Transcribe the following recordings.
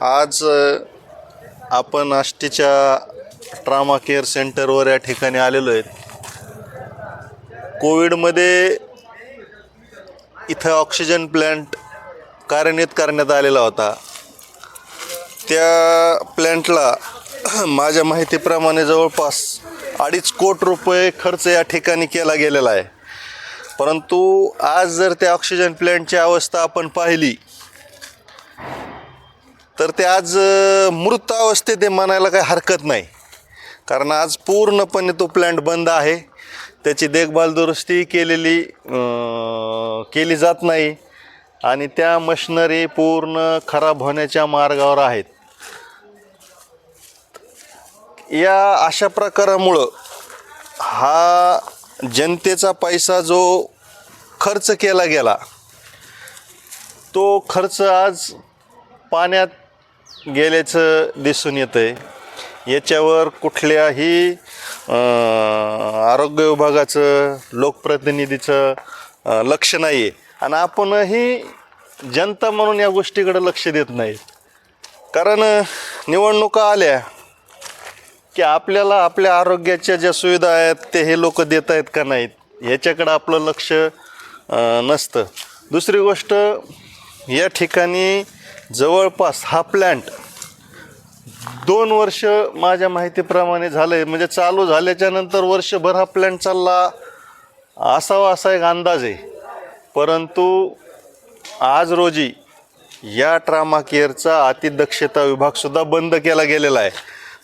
आज आपण आष्टीच्या trauma care सेंटरवर या ठिकाणी आलेलो आहेत कोविडमध्ये इथं ऑक्सिजन प्लॅन्ट कार्यान्वित करण्यात आलेला होता. त्या प्लॅन्टला माझ्या माहितीप्रमाणे जवळपास अडीच कोट रुपये खर्च या ठिकाणी केला गेलेला आहे. परंतु आज जर त्या ऑक्सिजन प्लॅन्टची अवस्था आपण पाहिली तर ते आज मृतावस्थेत ते म्हणायला काही हरकत नाही. कारण आज पूर्णपणे तो प्लॅन्ट बंद आहे. त्याची देखभाल दुरुस्ती केलेली केली जात नाही. आणि त्या मशिनरी पूर्ण खराब होण्याच्या मार्गावर आहेत. या अशा प्रकारामुळं हा जनतेचा पैसा जो खर्च केला गेला तो खर्च आज पाण्यात गेल्याचं दिसून येतं आहे याच्यावर कुठल्याही आरोग्य विभागाचं लोकप्रतिनिधीचं लक्ष नाही आहे आणि आपणही जनता म्हणून या गोष्टीकडे लक्ष देत नाही. कारण निवडणुका आल्या की आपल्याला आपल्या आरोग्याच्या ज्या सुविधा आहेत ते हे लोक देत आहेत का नाहीत? ह्याच्याकडं आपलं लक्ष नसतं. दुसरी गोष्ट या ठिकाणी जवळपास हा प्लॅन्ट दोन वर्ष माझ्या माहितीप्रमाणे झालं आहे म्हणजे चालू झाल्याच्यानंतर वर्षभर हा प्लॅन्ट चालला. असावा असा एक अंदाज आहे. परंतु आज रोजी या ट्रामा केअरचा अतिदक्षता विभागसुद्धा बंद केला गेलेला आहे.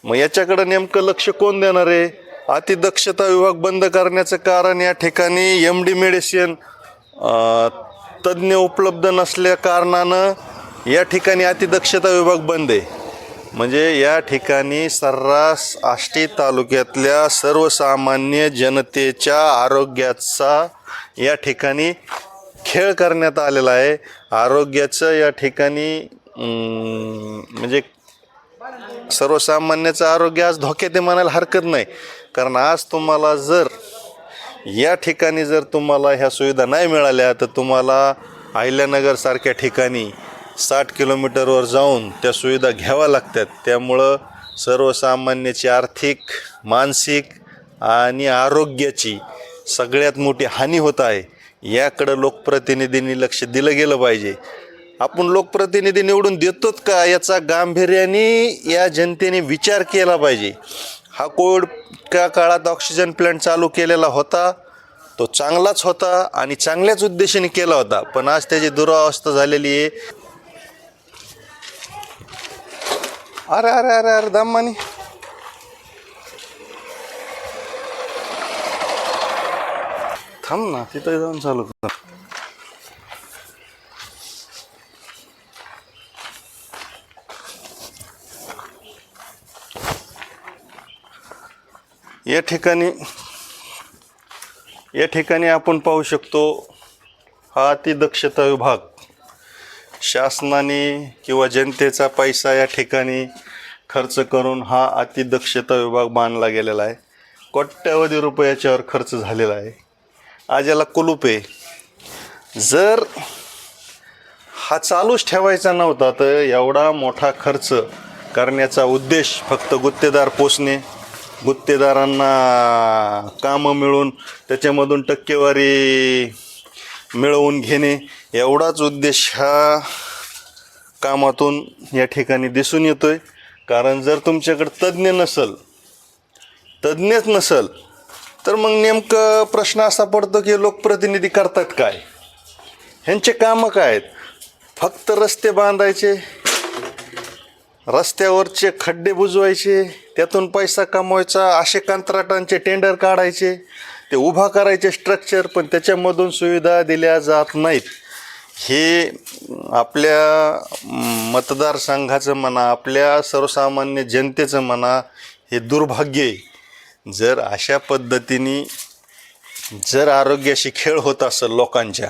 मग याच्याकडं नेमकं लक्ष कोण देणार आहे? अतिदक्षता विभाग बंद करण्याचं कारण या ठिकाणी एम डी मेडिसिन तज्ज्ञ उपलब्ध नसल्या कारणानं या ठिकाणी अतिदक्षता विभाग बंद आहे. म्हणजे या ठिकाणी सर्रास आष्टी तालुक्यातल्या सर्वसामान्य जनतेच्या आरोग्याचा या ठिकाणी खेळ करण्यात आलेला आहे. आरोग्याचं या ठिकाणी म्हणजे सर्वसामान्याचं आरोग्य आज धोक्यात आहे म्हणायला हरकत नाही. कारण आज तुम्हाला जर या ठिकाणी जर तुम्हाला ह्या सुविधा नाही मिळाल्या तर तुम्हाला अहिल्यानगरसारख्या ठिकाणी साठ किलोमीटरवर जाऊन त्या सुविधा घ्याव्या लागतात. त्यामुळं सर्वसामान्याची आर्थिक मानसिक आणि आरोग्याची सगळ्यात मोठी हानी होत आहे. याकडं लोकप्रतिनिधींनी लक्ष दिलं गेलं पाहिजे. आपण लोकप्रतिनिधी निवडून देतोत का? याचा गांभीर्याने या जनतेने विचार केला पाहिजे. हा कोविडच्या काळात ऑक्सिजन प्लॅन्ट चालू केलेला होता तो चांगलाच होता आणि चांगल्याच उद्देशाने केला होता. पण आज त्याची दुरावस्था झालेली आहे. अरे अरे अरे अरे दामानी थांब ना तिथं जाऊन चालू कर. या ठिकाणी या ठिकाणी आपण पाहू शकतो हा अतिदक्षता विभाग. शासनाने किंवा जनतेचा पैसा या ठिकाणी खर्च करून हा अतिदक्षता विभाग बांधला गेलेला आहे. कोट्यावधी रुपयाच्यावर खर्च झालेला आहे. आज याला कुलूप आहे. जर हा चालूच ठेवायचा नव्हता तर एवढा मोठा खर्च करण्याचा उद्देश फक्त गुत्तेदार पोचणे गुत्तेदारांना कामं मिळून त्याच्यामधून टक्केवारी मिळवून घेणे एवढाच उद्देश हा कामातून या ठिकाणी दिसून येतो आहे कारण जर तुमच्याकडे तज्ज्ञ नसल तज्ज्ञच नसल तर मग नेमकं प्रश्न असा पडतो की लोकप्रतिनिधी करतात काय? ह्यांचे कामं काय आहेत? फक्त रस्ते बांधायचे रस्त्यावरचे खड्डे बुजवायचे त्यातून पैसा कमवायचा असे कंत्राटांचे टेंडर काढायचे ते उभा करायचे स्ट्रक्चर पण त्याच्यामधून सुविधा दिल्या जात नाहीत. हे आपल्या मतदारसंघाचं म्हणा आपल्या सर्वसामान्य जनतेचं म्हणा हे दुर्भाग्य आहे. जर अशा पद्धतीने जर आरोग्याशी खेळ होत असेल लोकांच्या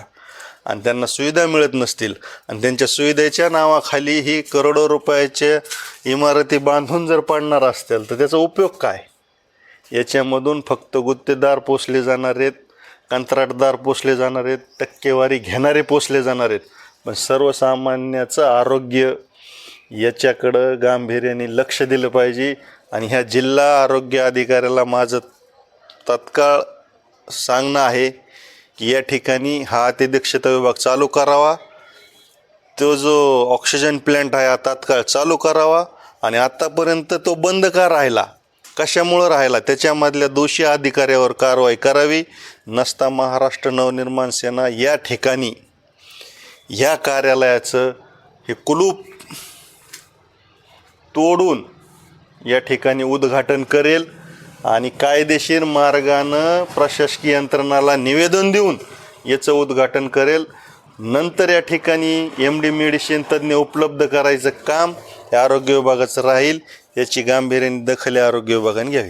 आणि त्यांना सुविधा मिळत नसतील आणि त्यांच्या सुविधेच्या नावाखाली ही करोडो रुपयाच्या इमारती बांधून जर पडणार असतील तर त्याचा उपयोग काय? याच्यामधून फक्त गुत्तेदार पोसले जाणार आहेत कंत्राटदार पोसले जाणार आहेत टक्केवारी घेणारे पोचले जाणार आहेत. पण सर्वसामान्याचं आरोग्य याच्याकडं गांभीर्याने लक्ष दिलं पाहिजे आणि ह्या जिल्हा आरोग्य अधिकाऱ्याला माझं तत्काळ सांगणं आहे की या ठिकाणी हा अतिदक्षता विभाग चालू करावा. तो जो ऑक्सिजन प्लॅन्ट आहे हा तात्काळ चालू करावा आणि आत्तापर्यंत तो बंद का राहिला? कशामुळं राहिला? त्याच्यामधल्या दोषी अधिकाऱ्यावर कारवाई करावी. नसता महाराष्ट्र नवनिर्माण सेना या ठिकाणी ह्या कार्यालयाचं हे कुलूप तोडून या ठिकाणी उद्घाटन करेल आणि कायदेशीर मार्गानं प्रशासकीय यंत्रणाला निवेदन देऊन याचं उद्घाटन करेल. नंतर या ठिकाणी एम डी मेडिसिन तज्ज्ञ उपलब्ध करायचं काम या आरोग्य विभागाचं राहील. याची गांभीर्याने दखल आरोग्य विभागाने घ्यावी.